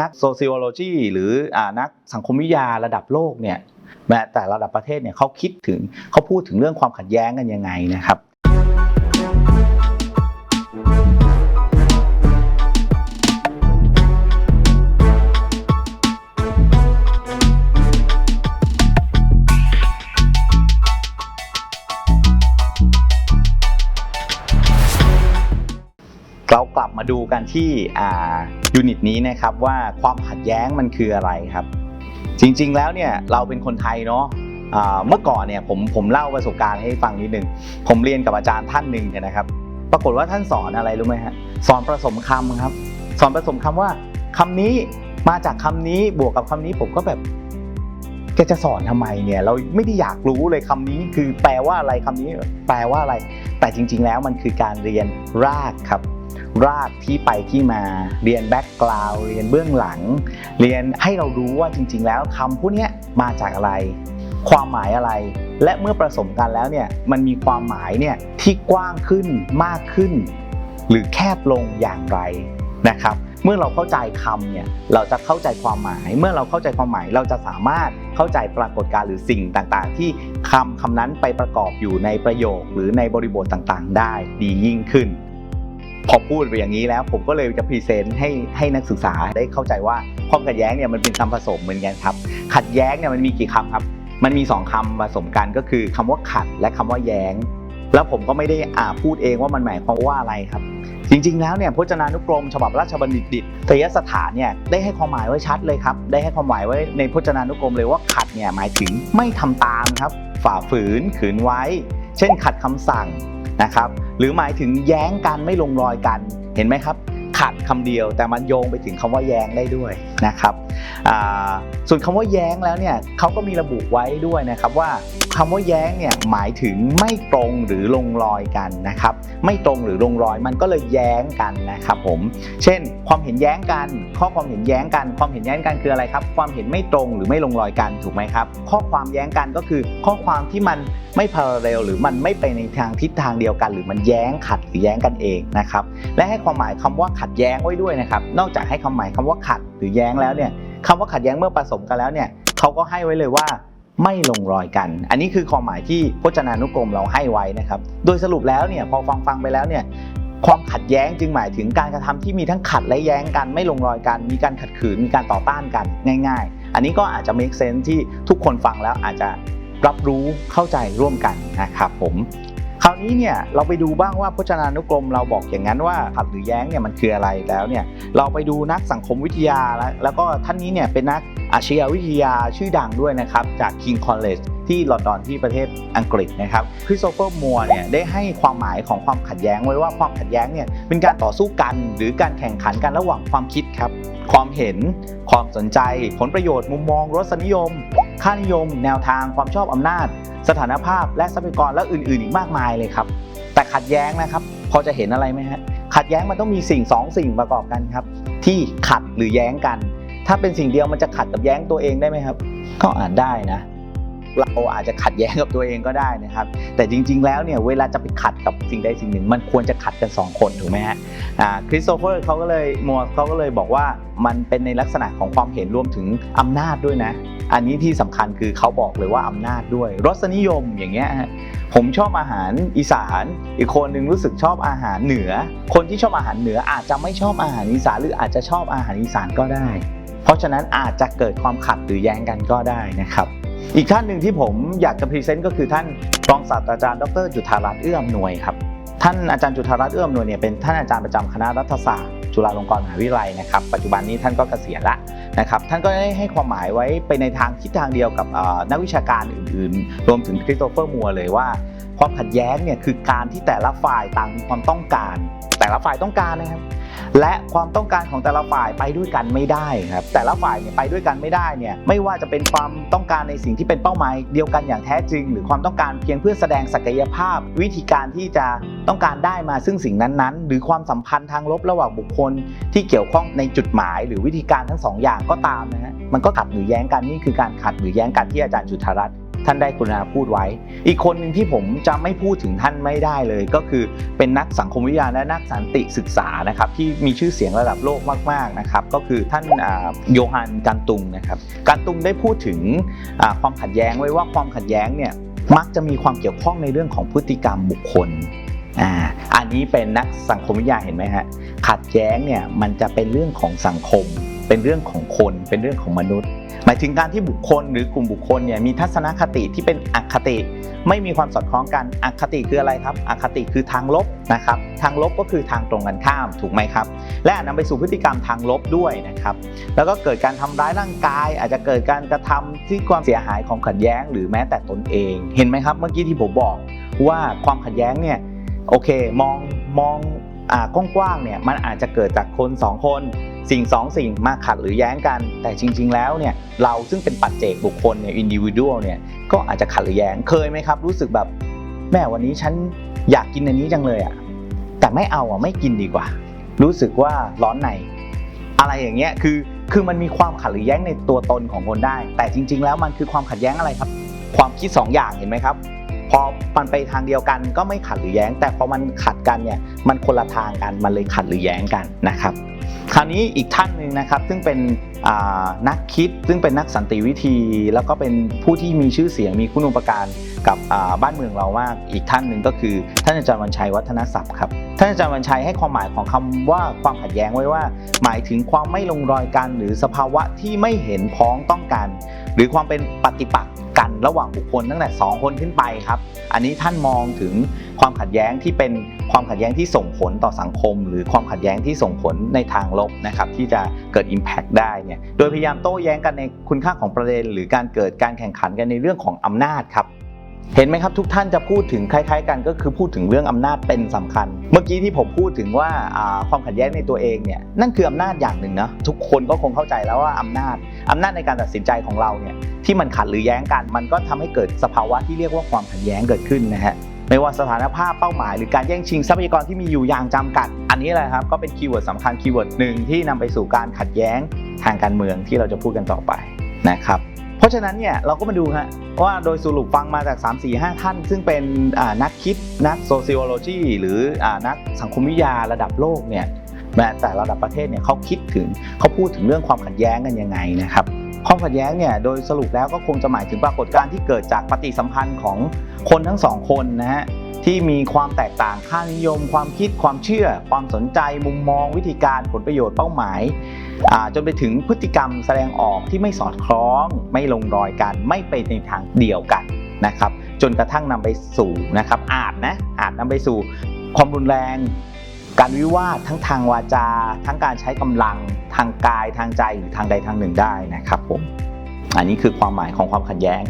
นัก sociology หรือนักสังคมวิทยาระดับโลกเนี่ยแม้แต่ระดับประเทศเนี่ยเขาคิดถึงเขาพูดถึงเรื่องความขัดแย้งกันยังไงนะครับ มาดูกันที่ยูนิตนี้นะครับว่าความขัดแย้งมันคืออะไรครับ จริงๆแล้วเนี่ยเราเป็นคนไทยเนาะเมื่อก่อนเนี่ยผมผมเล่าประสบการณ์ให้ฟังนิดนึงผมเรียนกับอาจารย์ท่านหนึ่งเนี่ยนะครับ ปรากฏว่าท่านสอนอะไรรู้ไหมฮะสอนผสมคำครับ สอนผสมคำว่าคำนี้มาจากคำนี้บวกกับคำนี้ผมก็แบบแกจะสอนทำไมเนี่ยเราไม่ได้อยากรู้เลยคำนี้คือแปลว่าอะไรคำนี้ แปลว่าอะไร แต่จริง ๆ แล้วมันคือการเรียนรากครับ รากที่ไปที่มา เรียนแบ็กกราวด์เรียนเบื้องหลัง เรียนให้เรารู้ว่าจริง ๆ แล้วคำพวกนี้มาจากอะไร ความหมายอะไร และเมื่อผสมกันแล้วเนี่ยมันมีความหมายเนี่ยที่กว้างขึ้นมากขึ้น หรือแคบลงอย่างไรนะครับเมื่อเราเข้าใจคำเนี่ยเราจะเข้าใจความหมาย เมื่อเราเข้าใจความหมายเราจะสามารถเข้าใจปรากฏการณ์หรือสิ่งต่างๆ ที่คำคำนั้นไปประกอบอยู่ในประโยคหรือในบริบทต่างๆ ได้ดียิ่งขึ้น พอพูดไปอย่างนี้แล้ว ผมก็เลยจะพรีเซนต์ให้ให้นักศึกษาได้เข้าใจว่าความขัดแย้งเนี่ยมันเป็นคำผสมเหมือนกันครับ ขัดแย้งเนี่ยมันมีกี่คำครับ มันมีสองคำผสมกันก็คือคำว่าขัดและคำว่าแย้ง แล้วผมก็ไม่ได้อ่าพูดเองว่ามันหมายความว่าอะไรครับ จริง ๆ แล้วเนี่ยพจนานุกรม ฉบับราชบัณฑิตดิตยสถานเนี่ยได้ให้ความหมายไว้ชัดเลยครับ ได้ให้ความหมายไว้ในพจนานุกรมเลยว่าขัดเนี่ยหมายถึงไม่ทำตามครับ ฝ่าฝืนขืนไว้ เช่นขัดคำสั่งนะครับ หรือหมายถึงแย้งกันไม่ลงรอยกัน เห็นไหมครับ ขัดคำเดียวแต่มันโยงไปถึงคำว่าแย้งได้ด้วยนะครับ ส่วนคำว่าแย้งแล้วเนี่ยเขาก็มีระบุไว้ด้วยนะครับว่าคำว่าแย้งเนี่ยหมายถึงไม่ตรงหรือลงรอยกันนะครับ ไม่ตรงหรือลงรอยมันก็เลยแย้งกันนะครับผม เช่น ความเห็นแย้งกัน ข้อความเห็นแย้งกัน ความเห็นแย้งกันคืออะไรครับ ความเห็นไม่ตรงหรือไม่ลงรอยกันถูกไหมครับ ข้อความแย้งกันก็คือ ข้อความที่มันไม่พาราเรลหรือมันไม่ไปในทางทิศทางเดียวกัน หรือมันแย้งขัดหรือแย้งกันเองนะครับ และให้ความหมายคำว่าขัดแย้งไว้ด้วยนะครับ นอกจากให้ความหมายคำว่าขัด รือแย้งแล้วเนี่ยคำว่าขัดแย้งเมื่อผสมกันแล้วเนี่ยเขาก็ให้ไว้เลยว่าไม่ลงรอยกัน อันนี้คือความหมายที่พจนานุกรมเราให้ไว้นะครับ โดยสรุปแล้วเนี่ยพอฟังฟังๆไปแล้วเนี่ยความขัดแย้งจึงหมายถึงการกระทำที่มีทั้งขัดและแย้งกันไม่ลงรอยกัน มีการขัดขืนมีการต่อต้านกันง่าย ๆ อันนี้ก็อาจจะ make sense ที่ทุกคนฟังแล้วอาจจะรับรู้เข้าใจร่วมกันนะครับผม คราวนี้เนี่ยเราไปดูบ้างว่าพจนานุกรมเราบอกอย่างนั้นว่าขัดหรือแย้งเนี่ยมันคืออะไรแล้วเนี่ยเราไปดูนักสังคมวิทยาแล้วแล้วก็ท่านนี้เนี่ยเป็นนักอาชญาวิทยาชื่อดังด้วยนะครับจาก King College ที่ลอนดอนที่ประเทศอังกฤษนะครับคริสโตเฟอร์มัวเนี่ยได้ให้ความหมายของความขัดแย้งไว้ว่าความขัดแย้งเนี่ยเป็นการต่อสู้กันหรือการแข่งขันกันระหว่างความคิดครับ ความเห็น ความสนใจ ผลประโยชน์มุมมองรสนิยม ค่านิยม แนวทางความชอบอำนาจ สถานภาพและทรัพยากรและอื่นๆ อีกมากมายเลยครับ แต่ขัดแย้งนะครับ พอจะเห็นอะไรไหมฮะขัดแย้งมันต้องมีสิ่งสองสิ่งประกอบกันครับ ที่ขัดหรือแย้งกัน ถ้าเป็นสิ่งเดียวมันจะขัดกับแย้งตัวเองได้ไหมครับ ก็อาจได้นะเราอาจจะขัดแย้งกับตัวเองก็ได้นะครับ แต่จริง ๆ แล้วเนี่ยเวลาจะไปขัดกับสิ่งใดสิ่งหนึ่ง มันควรจะขัดกันสองคนถูกไหมฮะคริสโตเฟอร์เขาก็เลยมัวเขาก็เลยบอกว่ามันเป็นในลักษณะของความเห็นรวมถึงอำนาจด้วยนะ อันนี้ที่สำคัญคือเขาบอกเลยว่าอำนาจด้วย รสนิยมอย่างเงี้ยผมชอบอาหารอีสาน อีกคนนึงรู้สึกชอบอาหารเหนือ คนที่ชอบอาหารเหนืออาจจะไม่ชอบอาหารอีสานหรืออาจจะชอบอาหารอีสานก็ได้ เพราะฉะนั้นอาจจะเกิดความขัดหรือแย้งกันก็ได้นะครับอีกท่านหนึ่งที่ผมอยากจะพรีเซนต์ก็คือท่านรองศาสตราจารย์ดรจุธารัตน์เอื้อมหน่วยครับท่านอาจารย์จุธารัตน์เอื้อมหน่วยเนี่ยเป็นท่านอาจารย์ประจำคณะรัฐศาสตร์ จุฬาลงกรณ์มหาวิทยาลัยนะครับ ปัจจุบันนี้ท่านก็เกษียณละนะครับ ท่านก็ได้ให้ความหมายไว้ไปในทางทิศทางเดียวกับนักวิชาการอื่นๆ รวมถึงคริสโตเฟอร์มัวเลยว่า ความขัดแย้งเนี่ยคือการที่แต่ละฝ่ายต่างมีความต้องการ แต่ละฝ่ายต้องการนะครับ และความต้องการของแต่ละฝ่ายไปด้วยกันไม่ได้ครับแต่ละฝ่ายเนี่ยไปด้วยกันไม่ได้เนี่ยไม่ว่าจะเป็นความต้องการในสิ่งที่เป็นเป้าหมายเดียวกันอย่างแท้จริง หรือความต้องการเพียงเพื่อแสดงศักยภาพ วิธีการที่จะต้องการได้มาซึ่งสิ่งนั้นๆ หรือความสัมพันธ์ทางลบระหว่างบุคคล ที่เกี่ยวข้องในจุดหมาย หรือวิธีการทั้งสองอย่างก็ตามนะฮะมันก็ขัดหรือแย้งกันนี่คือการขัดหรือแย้งกันที่อาจารย์จุธารัตน์ ท่านได้กรุณาพูดไว้ อีกคนหนึ่งที่ผมจะไม่พูดถึงท่านไม่ได้เลย ก็คือเป็นนักสังคมวิทยาและนักสันติศึกษานะครับที่มีชื่อเสียงระดับโลกมากๆนะครับก็คือท่านโยฮันกันตุงนะครับกันตุงได้พูดถึงความขัดแย้งไว้ว่าความขัดแย้งเนี่ยมักจะมีความเกี่ยวข้องในเรื่องของพฤติกรรมบุคคลอ่าอันนี้เป็นนักสังคมวิทยาเห็นไหมฮะขัดแย้งเนี่ยมันจะเป็นเรื่องของสังคม เป็นเรื่องของคน เป็นเรื่องของมนุษย์ายถึงการที่บุคคลหรือกลุ่มบุคคลเนี่ยมีทัศนคติที่เป็นอคติ ไม่มีความสอดคล้องกันอคติคืออะไรครับอคติคือทางลบนะครับทางลบก็คือทางตรงกันข้ามถูกไหมครับ และอาจนำไปสู่พฤติกรรมทางลบด้วยนะครับแล้วก็เกิดการทำร้ายร่างกาย อาจจะเกิดการกระทำที่ความเสียหายของขัดแย้ง หรือแม้แต่ตนเอง เห็นไหมครับ เมื่อกี้ที่ผมบอกว่าความขัดแย้งเนี่ยโอเคมองมอง กว้างๆเนี่ยมันอาจจะเกิดจากคนสองคน สิ่งสองสิ่งมาขัดหรือแย้งกัน แต่จริง ๆ แล้วเนี่ยเราซึ่งเป็นปัจเจกบุคคลเนี่ยอินดิวิ a l เนี่ยก็อาจจะขัดหรือแย้งเคยไหมครับ รู้สึกแบบแม่วันนี้ฉันอยากกินอันนี้จังเลยอะแต่ไม่เอาอะไม่กินดีกว่า รู้สึกว่าร้อนใน อะไรอย่างเงี้ยคือคือมันมีความขัดหรือแย้งในตัวตนของคนได้ แต่จริง ๆ แล้วมันคือความขัดแย้งอะไรครับ ความคิดสองอย่างเห็นไหมครับ พอมันไปทางเดียวกันก็ไม่ขัดหรือแย้ง แต่พอมันขัดกันเนี่ยมันคนละทางกันมันเลยขัดหรือแย้งกันนะครับคราวนี้อีกท่านหนึ่งนะครับซึ่งเป็นนักคิดซึ่งเป็นนักสันติวิธี แล้วก็เป็นผู้ที่มีชื่อเสียงมีคุณูปการกับบ้านเมืองเรามากอีกท่านหนึ่งก็คือ ท่านอาจารย์วันชัยวัฒนศัพท์ครับท่านอาจารย์วันชัยให้ความหมายของคำว่าความขัดแย้งไว้ว่า หมายถึงความไม่ลงรอยกัน หรือสภาวะที่ไม่เห็นพ้องต้องกัน หรือความเป็นปฏิปักษ์ ระหว่างบุคคลตั้งแต่ 2 คนขึ้นไปครับ อันนี้ท่านมองถึงความขัดแย้งที่เป็นความขัดแย้งที่ส่งผลต่อสังคม หรือความขัดแย้งที่ส่งผลในทางลบนะครับที่จะเกิด Impact ได้เนี่ยโดยพยายามโต้แย้งกันในคุณค่าของประเด็น หรือการเกิดการแข่งขันกันในเรื่องของอำนาจครับ เห็นไหมครับทุกท่านจะพูดถึงคล้ายๆ กันก็คือพูดถึงเรื่องอำนาจเป็นสำคัญ เมื่อกี้ที่ผมพูดถึงว่าความขัดแย้งในตัวเองเนี่ยนั่นคืออำนาจอย่างหนึ่งนะทุกคนก็คงเข้าใจแล้วว่าอำนาจอำนาจในการตัดสินใจของเราเนี่ยที่มันขัดหรือแย้งกัน มันก็ทำให้เกิดสภาวะที่เรียกว่าความขัดแย้งเกิดขึ้นนะฮะไม่ว่าสถานภาพเป้าหมายหรือการแย่งชิงทรัพยากรที่มีอยู่อย่างจำกัด อันนี้แหละครับก็เป็นคีย์เวิร์ดสำคัญคีย์เวิร์ดหนึ่งที่นำไปสู่การขัดแย้งทางการเมืองที่เราจะพูดกันต่อไปนะครับ เพราะฉะนั้นเนี่ยเราก็มาดูฮะว่าโดยสรุปฟังมาจาก 3 4 5 ท่าน ซึ่งเป็นนักคิดนักโซ c i โลจีหรือนักสังคมวิทยาระดับโลกเนี่ยแม้แต่ระดับประเทศเนี่ยเขาคิดถึงเขาพูดถึงเรื่องความขัดแย้งกันยังไงนะครับความขัดแย้งเนี่ยโดยสรุปแล้วก็คงจะหมายถึงปรากฏการณ์ที่เกิดจากปฏิสัมพันธ์ของคนทั้งสองคนนะฮะ ที่มีความแตกต่างค่านิยม ความคิดความเชื่อ ความสนใจมุมมองวิธีการผลประโยชน์เป้าหมายจนไปถึงพฤติกรรมแสดงออกที่ไม่สอดคล้อง ไม่ลงรอยกันไม่ไปในทางเดียวกันนะครับ จนกระทั่งนำไปสู่นะครับ อาจนะอาจนำไปสู่ความรุนแรง การวิวาททั้งทางวาจา ทั้งการใช้กำลังทางกายทางใจหรือทางใดทางหนึ่งได้นะครับผมอันนี้คือความหมายของความขัดแย้ง